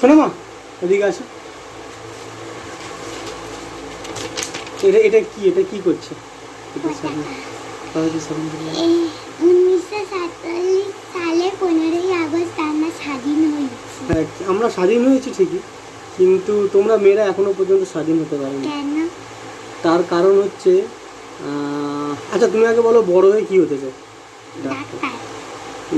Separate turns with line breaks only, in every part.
শোনো মা এদিকে আসো। এটা এটা কি? এটা কি করছে? হ্যাঁ, আমরা স্বাধীন হয়েছি ঠিকই কিন্তু তোমরা মেয়েরা এখনও পর্যন্ত স্বাধীন হতে পারোনি। তার কারণ হচ্ছে আচ্ছা তুমি আগে বলো বড় হয়ে কি হতে চাও? ডাক্তার।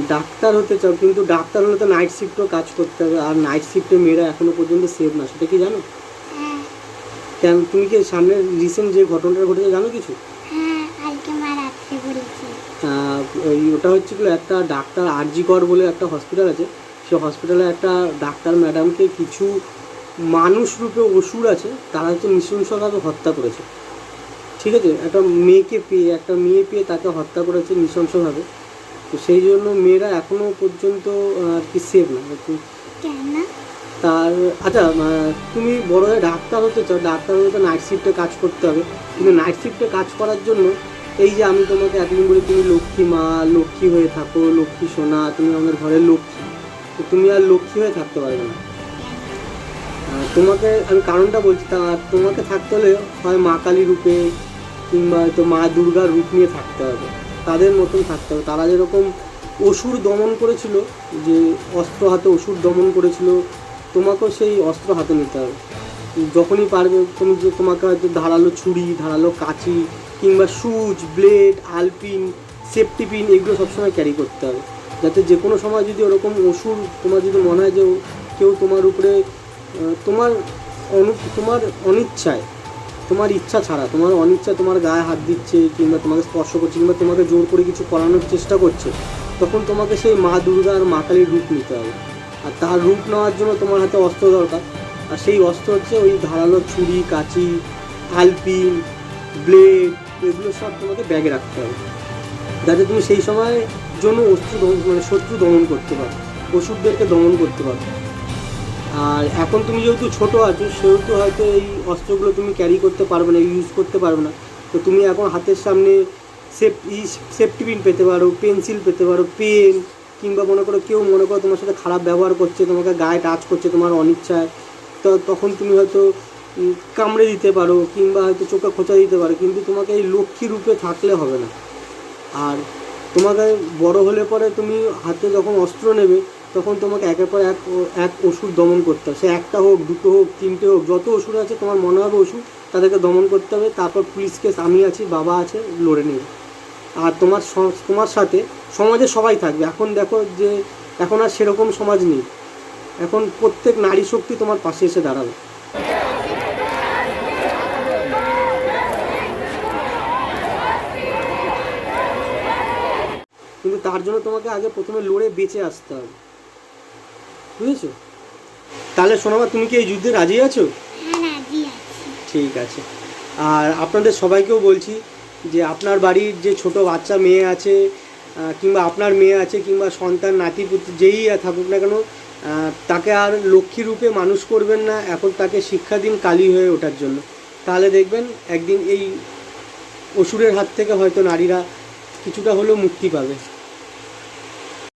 ডাক্তার
হতে চাও কিন্তু ডাক্তার হলে তো নাইট শিফটও কাজ করতে হবে আর নাইট শিফটে মেয়েরা এখনও পর্যন্ত সেভ না সেটা কি জানো?
হ্যাঁ।
কেন? তুমি কি সামনে রিসেন্ট যে ঘটনাটা ঘটেছে জানো কিছু?
হ্যাঁ
ওই ওটা হচ্ছে কি একটা ডাক্তার আরজিকর বলে একটা হসপিটাল আছে সেই হসপিটালে একটা ডাক্তার ম্যাডামকে কিছু মানুষ রূপে অসুর আছে তারা হচ্ছে নৃশংসভাবে হত্যা করেছে। ঠিক আছে? একটা মেয়েকে পেয়ে একটা মেয়ে পেয়ে তাকে হত্যা করেছে নৃশংসভাবে তো সেই জন্য মেয়েরা এখনও পর্যন্ত আর কি সেভ না? তার আচ্ছা তুমি বড় হয়ে ডাক্তার হতে চাও ডাক্তার হলে তো নাইট শিফটে কাজ করতে হবে। কিন্তু নাইট শিফটে কাজ করার জন্য এই যে আমি তোমাকে এতদিন বলি তুমি লক্ষ্মী মা লক্ষ্মী হয়ে থাকো লক্ষ্মী সোনা তুমি আমাদের ঘরের লক্ষ্মী। তো তুমি আর লক্ষ্মী হয়ে থাকতে পারবে না। তোমাকে আমি কারণটা বলছি তা তোমাকে থাকতে হলে হয় মা কালী রূপে কিংবা হয়তো মা দুর্গার রূপ নিয়ে থাকতে হবে। তাদের মতন থাকতে হবে। তারা যেরকম অসুর দমন করেছিল, যে অস্ত্র হাতে অসুর দমন করেছিল, তোমাকেও সেই অস্ত্র হাতে নিতে হবে। যখনই পারবে, তুমি যে তোমাকে হয়তো ধারালো ছুরি, ধারালো কাঁচি, কিংবা সুচ, ব্লেড, আলপিন সেফটি পিন এগুলো সবসময় ক্যারি করতে হবে। যাতে যে কোনো সময় যদি ওরকম অসুর তোমার যদি মনে হয় যে কেউ তোমার উপরে তোমার অনু, তোমার অনিচ্ছায় তোমার ইচ্ছা ছাড়া, তোমার অনিচ্ছা তোমার গায়ে হাত দিচ্ছে কিংবা তোমাকে স্পর্শ করছে কিংবা তোমাকে জোর করে কিছু করানোর চেষ্টা করছে, তখন তোমাকে সেই মা দুর্গা আর মা কালীর রূপ নিতে হবে। আর তার রূপ নেওয়ার জন্য তোমার হাতে অস্ত্র দরকার। আর সেই অস্ত্র হচ্ছে ওই ধারালো ছুরি, কাঁচি, আলপিন, ব্লেড, এগুলো সব তোমাকে ব্যাগে রাখতে হবে। যাতে তুমি সেই সময় জন্য অস্ত্র মানে শত্রু দমন করতে পারো ওষুধদেরকে দমন করতে পারো। আর এখন তুমি যেহেতু ছোট আছো, সেহেতু হয়তো এই অস্ত্রগুলো তুমি ক্যারি করতে পারবে না ইউজ করতে পারবে না। তো তুমি এখন হাতের সামনে সেফ সেফটি পিন পেতে পারো পেন্সিল পেতে পারো পেন কিংবা মনে করো কেউ মনে করো তোমার সাথে খারাপ ব্যবহার করছে, তোমাকে গায়ে টাচ করছে, তোমার অনিচ্ছায়, তো তখন তুমি হয়তো কামড়ে দিতে পারো, কিংবা হয়তো চোখে খোঁচা দিতে পারো, কিন্তু তোমাকে এই লক্ষ্মী রূপে থাকলে হবে না। আর তোমাকে বড় হলে পরে তুমি হাতে যখন অস্ত্র নেবে তখন তোমাকে একের পর এক এক ওষুধ দমন করতে হবে। সে একটা হোক, দুটো হোক, তিনটে হোক, যত ওষুধ আছে তোমার মনে হবে ওষুধ, তাদেরকে দমন করতে হবে। তারপর পুলিশ কেস আমি আছি, বাবা আছে, লড়ে নেবে আর তোমার তোমার সাথে সমাজে সবাই থাকবে। এখন দেখো যে, এখন আর সেরকম সমাজ নেই। এখন প্রত্যেক নারী শক্তি তোমার পাশে এসে দাঁড়াবে। কিন্তু তার জন্য তোমাকে আগে প্রথমে লড়ে বেঁচে আসতে হবে। বুঝেছ? তাহলে শোনাবা তুমি কি এই যুদ্ধে রাজি আছো?
হ্যাঁ রাজি আছি।
ঠিক আছে। আর আপনাদের সবাইকেও বলছি যে আপনার বাড়ির যে ছোট বাচ্চা মেয়ে আছে কিংবা আপনার মেয়ে আছে কিংবা সন্তান নাতি পুত্র যেই থাকুক না কেন তাকে আর লক্ষ্মী রূপে মানুষ করবেন না এখন তাকে শিক্ষা দিন কালী হয়ে ওঠার জন্য। তাহলে দেখবেন একদিন এই অসুরের হাত থেকে হয়তো নারীরা কিছুটা হলেও মুক্তি পাবে।